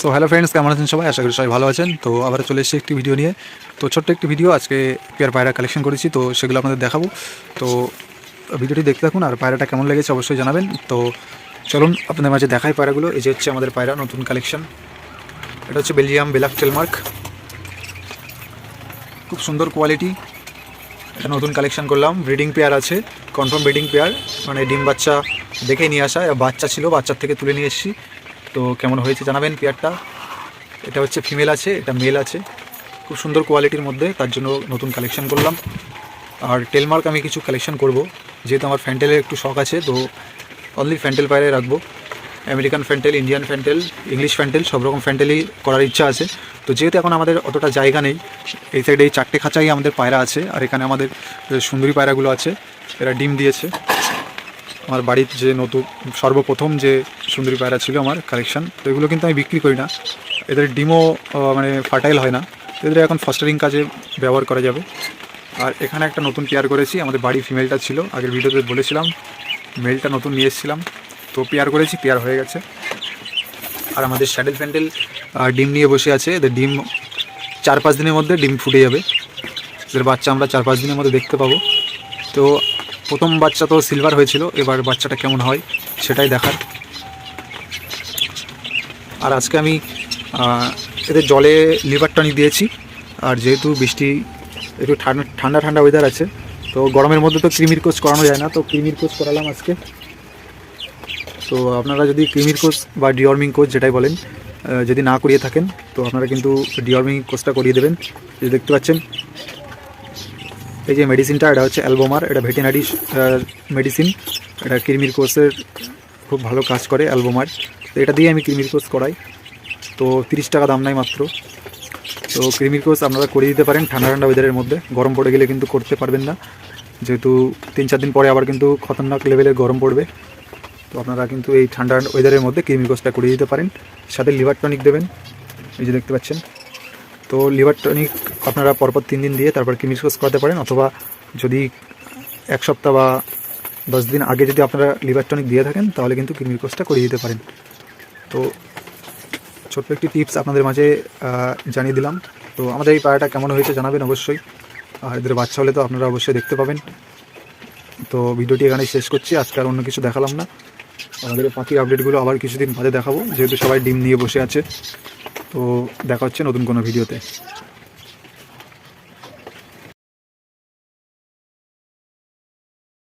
So hello friends কেমন আছেন সবাই? আশা করি সবাই ভালো আছেন। তো আবার চলে এসেছি একটি ভিডিও নিয়ে। তো ছোট্ট একটি ভিডিও আজকে পেয়ার পায়রা কালেকশন করেছি। তো সেগুলো আপনাদের দেখাবো। তো ভিডিওটি দেখতে থাকুন আর পায়রাটা কেমন লেগেছে অবশ্যই জানাবেন। তো চলুন আপনাদের মাঝে দেখাই পায়রাগুলো এই যে হচ্ছে আমাদের পায়রা নতুন কালেকশন এটা হচ্ছে বেলজিয়াম বেলাক টেলমার্ক খুব সুন্দর কোয়ালিটি এটা নতুন কালেকশন করলাম। ব্রিডিং পেয়ার আছে। কনফার্ম ব্রিডিং পেয়ার মানে ডিম বাচ্চা দেখে নিয়ে আসা। বাচ্চা ছিল, বাচ্চার থেকে তুলে নিয়ে এসেছি। তো কেমন হয়েছে জানাবেন পেয়ারটা? এটা হচ্ছে ফিমেল আছে, এটা মেল আছে। খুব সুন্দর কোয়ালিটির মধ্যে, তার জন্য নতুন কালেকশন করলাম। আর টেলমার্ক আমি কিছু কালেকশন করব, যেহেতু আমার ফ্যান্টেলের একটু শখ আছে, তো অনলি ফ্যান্টেল পায়রাই রাখব। American fantail, Indian fantail, English fantail, সব রকম ফ্যান্টেলই করার ইচ্ছা আছে। তো যেহেতু এখন আমাদের অতটা জায়গা নেই, এই সাইডে এই চারটে খাঁচাই আমাদের পায়রা আছে, আর এখানে আমাদের সুন্দরী পায়রাগুলো আছে, এরা ডিম দিয়েছে। আমার বাড়ির যে নতুন, সর্বপ্রথম যে সুন্দরী পায়রা ছিল আমার কালেকশন তো এগুলো কিন্তু আমি বিক্রি করি না। এদের ডিমও মানে ফার্টাইল হয় না। তো এদের এখন ফস্টারিং কাজে ব্যবহার করা যাবে। আর এখানে একটা নতুন পেয়ার করেছি। আমাদের বাড়ি ফিমেলটা ছিল। আগের ভিডিওতে বলেছিলাম মেলটা নতুন নিয়ে এসেছিলাম। তো পেয়ার করেছি পেয়ার হয়ে গেছে। আর আমাদের স্যাডেল ফ্যান্ডেল ডিম নিয়ে বসে আছে। এদের ডিম চার পাঁচ দিনের মধ্যে ডিম ফুটে যাবে। এদের বাচ্চা আমরা চার পাঁচ দিনের মধ্যে দেখতে পাবো। তো প্রথম বাচ্চা তো সিলভার হয়েছিল। এবার বাচ্চাটা কেমন হয়, সেটাই দেখার। আর আজকে আমি এদের জলে লিভার টনিক দিয়েছি। আর যেহেতু বৃষ্টি একটু ঠান্ডা ঠান্ডা ঠান্ডা ওয়েদার আছে, তো গরমের মধ্যে তো ক্রিমির কোচ করানো যায় না, তো ক্রিমির কোচ করালাম আজকে। তো আপনারা যদি ক্রিমির কোচ বা ডিওর্মিং কোচ যেটাই বলেন যদি না করিয়ে থাকেন, তো আপনারা কিন্তু ডিওর্মিং কোচটা করিয়ে দেবেন। যদি দেখতে পাচ্ছেন, এই যে মেডিসিনটা এটা হচ্ছে অ্যালবোমার এটা ভেটেনারি মেডিসিন এটা কৃমির কোর্সের খুব ভালো কাজ করে অ্যালবোমার এটা দিয়ে আমি কৃমির কোর্স করাই। তো তিরিশ টাকা দাম নাই মাত্র। তো কৃমির কোর্স আপনারা করিয়ে দিতে পারেন ঠান্ডা ঠান্ডা ওয়েদারের মধ্যে। গরম পড়ে গেলে কিন্তু করতে পারবেন না। যেহেতু তিন চার দিন পরে আবার কিন্তু খতরনাক লেভেলে গরম পড়বে। তো আপনারা কিন্তু এই ঠান্ডা ওয়েদারের মধ্যে কৃমির কোর্সটা করিয়ে দিতে পারেন। সাথে লিভার টনিক দেবেন। এই যে দেখতে পাচ্ছেন। তো লিভার টনিক আপনারা পরপর তিন দিন দিয়ে তারপর কিমিস কোর্স করাতে পারেন। অথবা যদি এক সপ্তাহ বা দশ দিন আগে যদি আপনারা লিভার টনিক দিয়ে থাকেন, তাহলে কিন্তু কিমির কোর্সটা করিয়ে দিতে পারেন। তো ছোট্ট একটি টিপস আপনাদের মাঝে জানিয়ে দিলাম। তো আমাদের এই পায়াটা কেমন হয়েছে জানাবেন অবশ্যই। আর এদের বাচ্চা হলে তো আপনারা অবশ্যই দেখতে পাবেন। তো ভিডিওটি এখানে শেষ করছি, আজকে আর অন্য কিছু দেখালাম না। আমাদের পাখির আপডেটগুলো আবার কিছুদিন বাদে দেখাবো, যেহেতু সবাই ডিম নিয়ে বসে আছে। তো দেখা হচ্ছে নতুন কোনো ভিডিওতে।